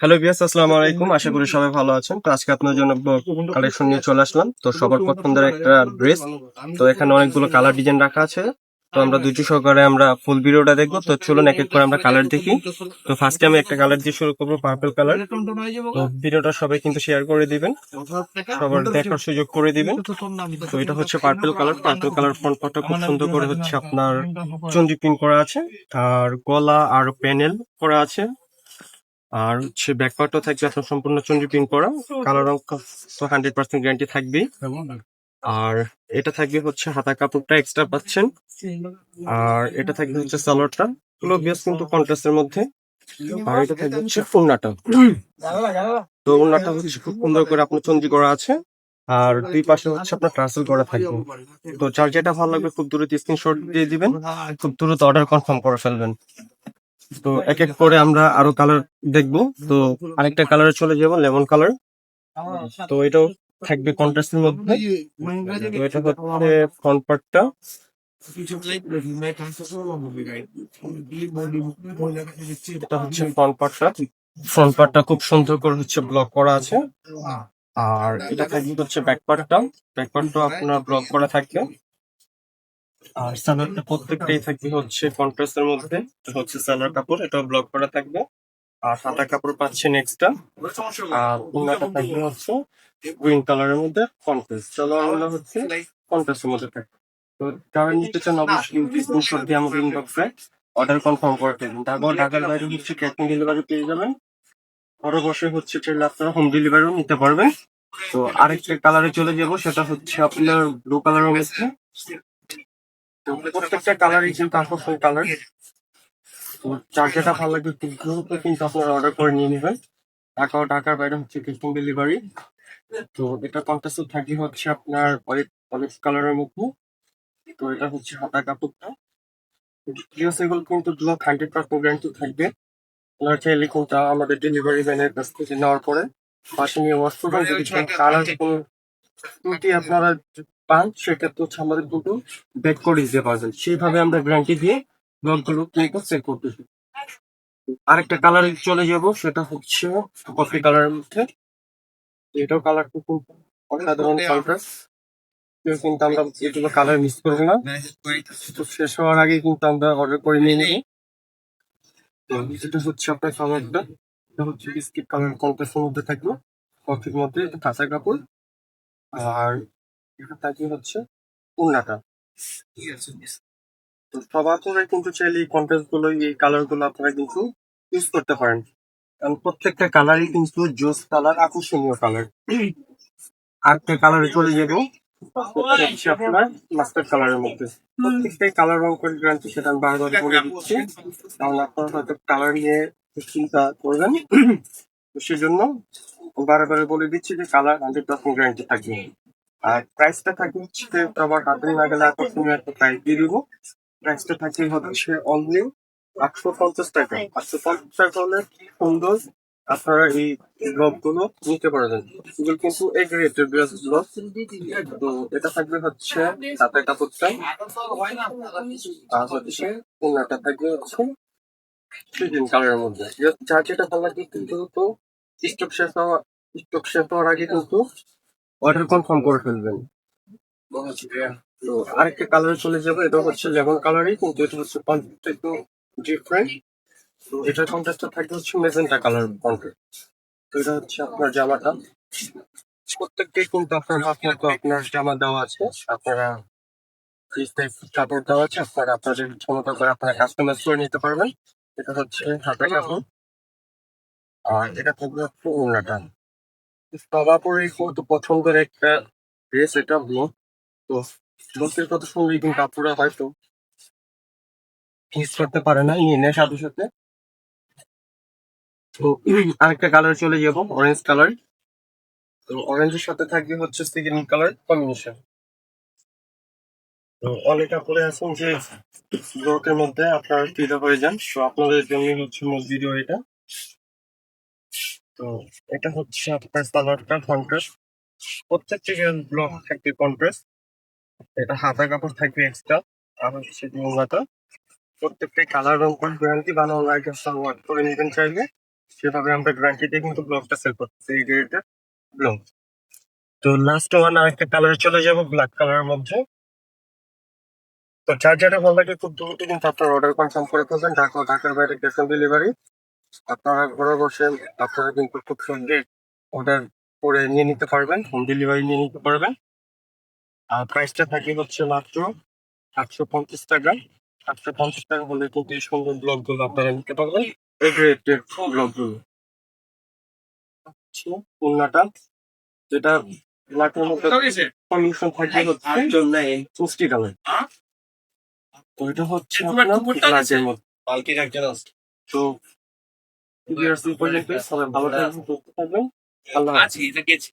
Hello বিয়াস আসসালামু আলাইকুম। আশা করি সবাই ভালো আছেন। তো আজকে আপনার জন্য কালেকশন নিয়ে চলে আসলাম। তো সবার পছন্দের একটা ড্রেস তো এখানে অনেকগুলো কালার ডিজাইন রাখা আছে। তো আমরা দুইটি সহকারে আমরা ফুল ভিডিওটা দেখব। তো চলুন এক এক করে আমরা কালার দেখি। তো ফার্স্টে আমি একটা কালার দিয়ে শুরু করব পার্পল কালার তো ভিডিওটা সবাই কিন্তু শেয়ার করে দিবেন। সবার দেখার সুযোগ করে দিবেন। তো এটা হচ্ছে purple colour purple colour front পার্টটা খুব সুন্দর করে হচ্ছে আপনার চন্ডি পিন করা আছে। আর গলা আর প্যানেল করা আছে। আর হচ্ছে ব্যাক পার্টও থাকবে আপনার সম্পূর্ণ চন্ডি পিন করা। কালার রং হান্ড্রেড পার্সেন্ট গ্যারান্টি থাকবে আর এটা থাকবে হচ্ছে হাতা কাপড়টা এক্সট্রা পাচ্ছেন। আর এটা থাকবে হচ্ছে সালোয়ারটা। গুলো বেশ কিন্তু কন্ট্রাস্টের মধ্যে। আর এটা থাকবে হচ্ছে উন্নাটা তো উন্নাটা হচ্ছে খুব সুন্দর করে আপনার চন্ডি করা আছে। আর দুই পাশে হচ্ছে আপনার টার্সেল করা থাকবে। তো যার যেটা ভালো লাগবে খুব দ্রুত স্ক্রিনশট দিয়ে দিবেন। খুব দ্রুত অর্ডার কনফার্ম করে ফেলবেন। তো এক এক করে আমরা আরও কালার দেখব তো আরেকটা কালারে চলে যাব লেমন কালার তো এটাও থাকবে কন্ট্রাস্টের মধ্যে তো এটা হচ্ছে ফ্রন্ট পার্টটা এটা হচ্ছে ফ্রন্ট পার্টটা ফ্রন্ট পার্টটা খুব সুন্দর করে হচ্ছে ব্লক করা আছে আর এটা থাকবে হচ্ছে ব্যাক পার্টটা ব্যাক পার্টটা আপনার ব্লক করা থাকবে আর সালোয়ারটা প্রত্যেকটাই থাকবে হচ্ছে কন্ট্রাস্টের মধ্যে এটা হচ্ছে সালোয়ার কাপড় এটাও ব্লক করা থাকবে। আর সাদা কাপড় পাচ্ছেন এক্সট্রা আর উন্নাটা থাকবে হচ্ছে গ্রিন কালারের মধ্যে কন্ট্রাস্ট সালোয়ার হচ্ছে কন্ট্রাস্টের মধ্যে থাকবে। তো যারা নিতে চান অবশ্যই স্ক্রিনশট দিয়ে আমাদের ইনবক্সে অর্ডার কনফার্ম করে দেবেন তারপর ঢাকার বাইরে হচ্ছে ক্যাশ অন ডেলিভারি পেয়ে যাবেন। ঘরে বসে হচ্ছে চাইলে আপনারা হোম ডেলিভারিও নিতে পারবেন। তো আরেকটা কালারে চলে যাব সেটা হচ্ছে আপনার ব্লু কালারের মধ্যে। তো প্রত্যেকটা কালারই কিন্তু আকর্ষণ কালার তো যার যেটা ভালো লাগবে খুব কিন্তু আপনারা অর্ডার করে নিয়ে নেবেন। ঢাকা ও ঢাকার বাইরে হচ্ছে ক্যাশ অন ডেলিভারি তো এটা কন্টাস্ট থাকবে হচ্ছে আপনার অলিভ কালারের মধ্যে। তো এটা হচ্ছে হাতা কাপড়টা। প্রিয় সেগুলো কিন্তু ব্লক হান্ড্রেড পার্সেন্ট গ্যারান্টি থাকবে। আপনারা চাইলে কিন্তু আমাদের ডেলিভারি ম্যানের কাছ থেকে নেওয়ার পরে। পাশে নিয়ে ওয়াশ করবেন যদি কালার কোনো ত্রুটি আপনারা পান সেক্ষেত্রে হচ্ছে আমাদের কিন্তু ব্যাক করে দিতে পারবেন। সেইভাবে আমরা গ্যারান্টি দিয়ে ব্লকগুলো ক্লিক চেক করতেছি আরেকটা কালারে চলে যাব সেটা হচ্ছে কফি কালারের মধ্যে। এটাও কালার খুব অসাধারণ কন্ট্রাস্ট কিন্তু আমরা এগুলো কালার মিস করব না। তো শেষ হওয়ার আগে কিন্তু আমরা অর্ডার করে নিয়ে নিই। তো এটা হচ্ছে আপনার কালারটা এটা হচ্ছে বিস্কিট কালার কন্ট্রাস্টের মধ্যে থাকবে। কফির মধ্যে কাঁচা কাপড়। আর এটা থাকবে হচ্ছে? উন্নাটা। তো সবার কিন্তু চাইলে এই কন্ট্রাস্টগুলো এই কালারগুলো আপনারা কিন্তু ইউজ করতে পারেন। কারণ প্রত্যেকটা কালারই কিন্তু জোস কালার আকর্ষণীয় কালার আরেকটা কালারে চলে যাব। আপনার মাস্টার কালারের মধ্যে। প্রত্যেকটাই কালার রং করে গ্যারান্টি সেটা আমি বারবার বলে দিচ্ছি। আপনারা হয়তো কালার নিয়ে চিন্তা করবেন। তো সেজন্য বারবার বলে দিচ্ছি যে কালার হান্ড্রেড পার্সেন্ট গ্যারান্টি থাকবে। আর প্রাইসটা থাকবে হচ্ছে আমার হাতে না গেলে আকর্ষণীয় একটা প্রাইস দিয়ে দিব। প্রাইসটা থাকবে হচ্ছে অনলি আটশো পঞ্চাশ টাকা। আটশো পঞ্চাশ টাকা হলে কি সুন্দর আপনারা এই গুলো নিতে পারবেন। এগুলো কিন্তু এই গ্রেটের ব্লাস ব্লগ তো এটা থাকবে হচ্ছে সাতের কাপড়টা আর হচ্ছে পনেরোটা থাকবে হচ্ছে কালারের মধ্যে। যার যেটা ভালো লাগে কিন্তু স্টক শেষ হওয়া স্টক শেষ হওয়ার আগে কিন্তু অর্ডার কনফার্ম করে ফেলবেন। তো আরেকটা কালারে চলে যাবে, এটা হচ্ছে লেমন কালারই কিন্তু এটা হচ্ছে কন্ট্রাস্ট একটু ডিফারেন্ট তো এটার কন্ট্রাস্টটা থাকবে হচ্ছে মেজেন্টা কালার কন্ট্রাস্ট তো এটা হচ্ছে আপনার জামাটা। প্রত্যেকটাই কিন্তু আপনার হাত মতো আপনার জামা দেওয়া আছে। আপনারা কাপড় দেওয়া আছে, আপনারা আপনাদের ক্ষমতা করে আপনারা কাস্টমাইজ করে নিতে পারবেন। এটা হচ্ছে হাতে কাপড়। আর এটা থাকবে হচ্ছে ওড়নাটা। সবাপুরের কত পছন্দের একটা ড্রেস এটা ব্লু তো লোকের কথা শুনলেই কিন্তু আপুরা হয়তো মিস করতে পারে না নেয় সাথে সাথে তো আরেকটা কালার চলে যাব অরেঞ্জ কালার তো অরেঞ্জের সাথে থাকবে হচ্ছে সিগিন কালার কম্বিনেশন তো অনেক পরে আছেন যে ব্লকের মধ্যে আপনারা ফিদা হয়ে যান তো আপনাদের জন্য হচ্ছে মূল ভিডিও এটা। তো এটা হচ্ছে আপনার কালারটা কন্ট্রাস্ট। প্রত্যেকটি ব্লক থাকবে কন্ট্রাস্ট। এটা হাতা কাপড় থাকবে এক্সট্রা আর হচ্ছে ডিমাটা প্রত্যেকটাই কালার রং করে গ্যারান্টি বানানো লাগে ওয়ার্ক করে নেবেন চাইলে, সেভাবে আমরা গ্যারান্টি দিয়ে কিন্তু ব্লগটা সেল করতেছি এই গ্রেডের ব্লগ তো লাস্ট ওয়ান আরেকটা কালারে চলে যাব ব্ল্যাক কালারের মধ্যে। তো যেটা ভালো লাগে খুব দ্রুত কিন্তু আপনার অর্ডার কনফার্ম করে ফেলবেন। ঢাকা ঢাকার বাইরে ক্যাশ অন ডেলিভারি আপনারা ঘরে বসে আপনারা কিন্তু খুব সুন্দর অর্ডার করে নিয়ে নিতে পারবেন হোম ডেলিভারি নিয়ে নিতে পারবেন। আর প্রাইসটা থাকে হচ্ছে মাত্র আটশো পঞ্চাশ টাকা। আটশো পঞ্চাশ টাকা হলে কিন্তু এই সুন্দর ব্লগগুলো আপনারা নিতে পারবেন। এই গ্রেডের ব্লগগুলো খুলনাটা যেটা ব্ল্যাকের মধ্যে থাকবে হচ্ছে কালার তো এটা হচ্ছে আপনার ব্ল্যাকের মধ্যে। তো ভালো থাকবেন আল্লাহ। আছে এটা গেছে